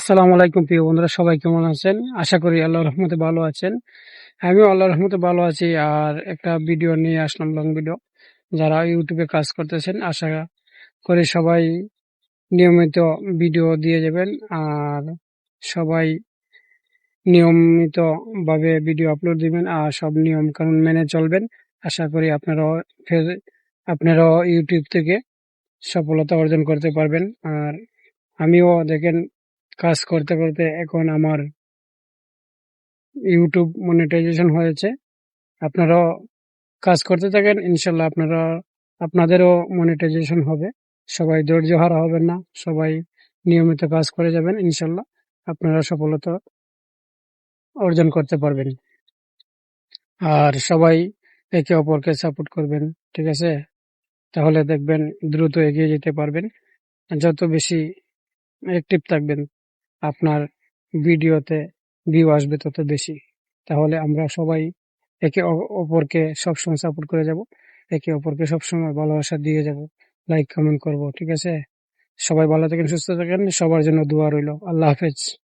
আসসালামু আলাইকুম, প্রিয় বন্ধুরা, সবাই কেমন আছেন? আশা করি আল্লাহ রহমতে ভালো আছেন। আমিও আল্লাহ রহমতে ভালো আছি, আর একটা ভিডিও নিয়ে আসলাম লং ভিডিও যারা ইউটিউবে কাজ করতেছেন, আশা করি সবাই নিয়মিত ভিডিও দিয়ে যাবেন, আর সবাই নিয়মিতভাবে ভিডিও আপলোড দিবেন, আর সব নিয়ম কানুন মেনে চলবেন। আশা করি আপনারাও ফের, আপনারাও ইউটিউব থেকে সফলতা অর্জন করতে পারবেন। আর আমিও দেখেন কাজ করতে করতে এখন আমার ইউটিউব মনিটাইজেশন হয়েছে। আপনারাও কাজ করতে থাকেন, ইনশাল্লাহ আপনারা, আপনাদেরও মনিটাইজেশন হবে। সবাই ধৈর্য হারা হবেন না, সবাই নিয়মিত কাজ করে যাবেন, ইনশাল্লাহ আপনারা সফলতা অর্জন করতে পারবেন। আর সবাই একে অপরকে সাপোর্ট করবেন, ঠিক আছে? তাহলে দেখবেন দ্রুত এগিয়ে যেতে পারবেন। যত বেশি অ্যাক্টিভ থাকবেন আপনার ভিডিওতে ভিউ আসবে তত বেশি। তাহলে আমরা সবাই একে অপরকে সবসময় সাপোর্ট করে যাব, একে অপরকে সবসময় ভালোবাসা দিয়ে যাব। লাইক কমেন্ট করব, ঠিক আছে? সবাই ভালো থাকেন, সুস্থ থাকেন, সবার জন্য দোয়া রইল। আল্লাহ হাফেজ।